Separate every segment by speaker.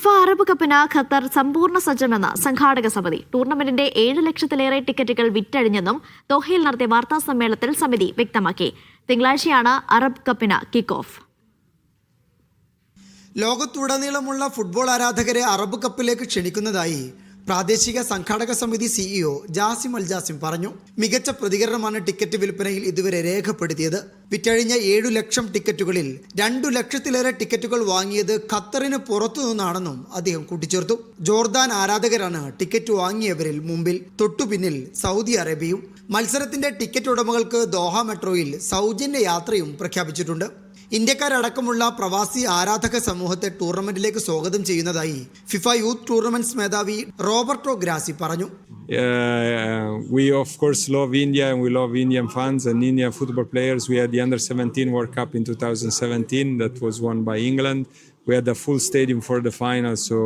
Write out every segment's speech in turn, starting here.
Speaker 1: FIFA Arab കപ്പിന് Qatar സമ്പൂർണ സജ്ജമെന്ന് സംഘാടക സമിതി. ടൂർണമെന്റിന്റെ ഏഴ് ലക്ഷത്തിലേറെ ടിക്കറ്റുകൾ വിറ്റഴിഞ്ഞെന്നും ദോഹയിൽ നടത്തിയ വാർത്താ സമ്മേളനത്തിൽ സമിതി വ്യക്തമാക്കി. തിങ്കളാഴ്ചയാണ് അറബ് കപ്പിന് കിക്ക് ഓഫ്
Speaker 2: ലോകത്തുടനീളമുള്ള ഫുട്ബോൾ ആരാധകരെ അറബ് കപ്പിലേക്ക് ക്ഷണിക്കുന്നതായി പ്രാദേശിക സംഘാടക സമിതി സിഇഒ ജാസിം അൽ ജാസിം പറഞ്ഞു മികച്ച പ്രതികരണമാണ് ടിക്കറ്റ് വിൽപ്പനയിൽ ഇതുവരെ രേഖപ്പെടുത്തിയത്. വിറ്റഴിഞ്ഞ ഏഴു ലക്ഷം ടിക്കറ്റുകളിൽ രണ്ടു ലക്ഷത്തിലേറെ ടിക്കറ്റുകൾ വാങ്ങിയത് ഖത്തറിന് പുറത്തു നിന്നാണെന്നും അദ്ദേഹം കൂട്ടിച്ചേർത്തു. ജോർദാൻ ആരാധകരാണ് ടിക്കറ്റ് വാങ്ങിയവരിൽ മുമ്പിൽ. തൊട്ടുപിന്നിൽ സൗദി അറേബ്യയും. മത്സരത്തിന്റെ ടിക്കറ്റ് ഉടമകൾക്ക് ദോഹ മെട്രോയിൽ സൗജന്യ യാത്രയും പ്രഖ്യാപിച്ചിട്ടുണ്ട്. ഇന്ത്യക്കാരടക്കമുള്ള പ്രവാസി ആരാധക സമൂഹത്തെ ടൂർണമെന്റിലേക്ക് സ്വാഗതം ചെയ്യുന്നതായി ഫിഫ യൂത്ത് ടൂർണമെന്റ്സ് മേധാവി റോബർട്ടോ ഗ്രാസി പറഞ്ഞു.
Speaker 3: We of course love India we love Indian fans and Indian football players we had the under 17 world cup in 2017 that was won by England we had the full stadium for the final so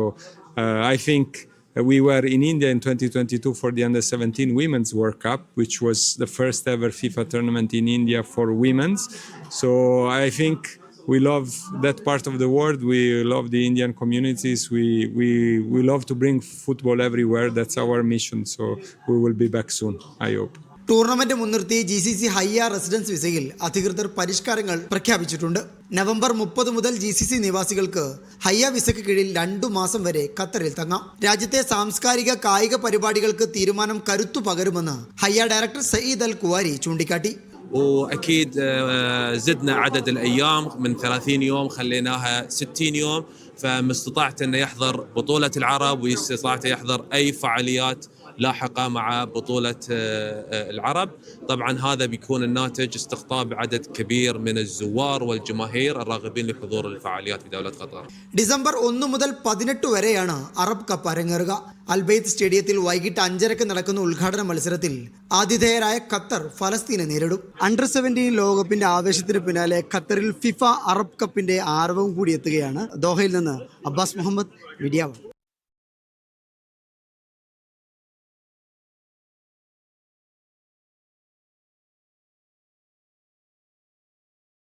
Speaker 3: I think Uh, we were in India in 2022 for the under 17 Women's World Cup, which was the first ever FIFA tournament in India for women's. So I think we love that part of the world. We love the Indian communities. We, we, we love to bring football everywhere. That's our mission. So we will be back soon, I hope.
Speaker 2: Tournament മുൻനിർത്തി G C C Hayya residence വിസയിൽ അധികൃതർ പരിഷ്കാരങ്ങൾ പ്രഖ്യാപിച്ചിട്ടുണ്ട് November മുപ്പത് മുതൽ G C C നിവാസികൾക്ക് ഹയ്യ വിസയ്ക്ക് കീഴിൽ രണ്ടു മാസം വരെ ഖത്തറിൽ തങ്ങാം രാജ്യത്തെ സാംസ്കാരിക കായിക പരിപാടികൾക്ക് തീരുമാനം കരുത്തു പകരുമെന്ന് Hayya director Sayyid Al Kuwari ചൂണ്ടിക്കാട്ടി
Speaker 4: واكيد آه، زدنا عدد الايام من 30 يوم خليناها 60 يوم فمن استطاعت انه يحضر بطوله العرب واستطاعت يحضر اي فعاليات لاحقه مع بطوله آه، آه، العرب طبعا هذا بيكون الناتج استقطاب عدد كبير من الزوار والجماهير الراغبين لحضور الفعاليات في دوله قطر
Speaker 2: ഡിസംബർ ഒന്ന് മുതൽ പതിനെട്ട് വരെയാണ് അറബ് കപ്പ് അരങ്ങേറുക അൽബെയ്ത്ത് സ്റ്റേഡിയത്തിൽ വൈകിട്ട് അഞ്ചരക്ക് നടക്കുന്ന ഉദ്ഘാടന മത്സരത്തിൽ ആതിഥേയരായ ഖത്തർ ഫലസ്തീനെ നേരിടും അണ്ടർ സെവൻറ്റീൻ ലോകകപ്പിന്റെ ആവേശത്തിന് പിന്നാലെ ഖത്തറിൽ ഫിഫ അറബ് കപ്പിന്റെ ആരവം കൂടി എത്തുകയാണ് ദോഹയിൽ നിന്ന് അബ്ബാസ് മുഹമ്മദ് മീഡിയ വൺ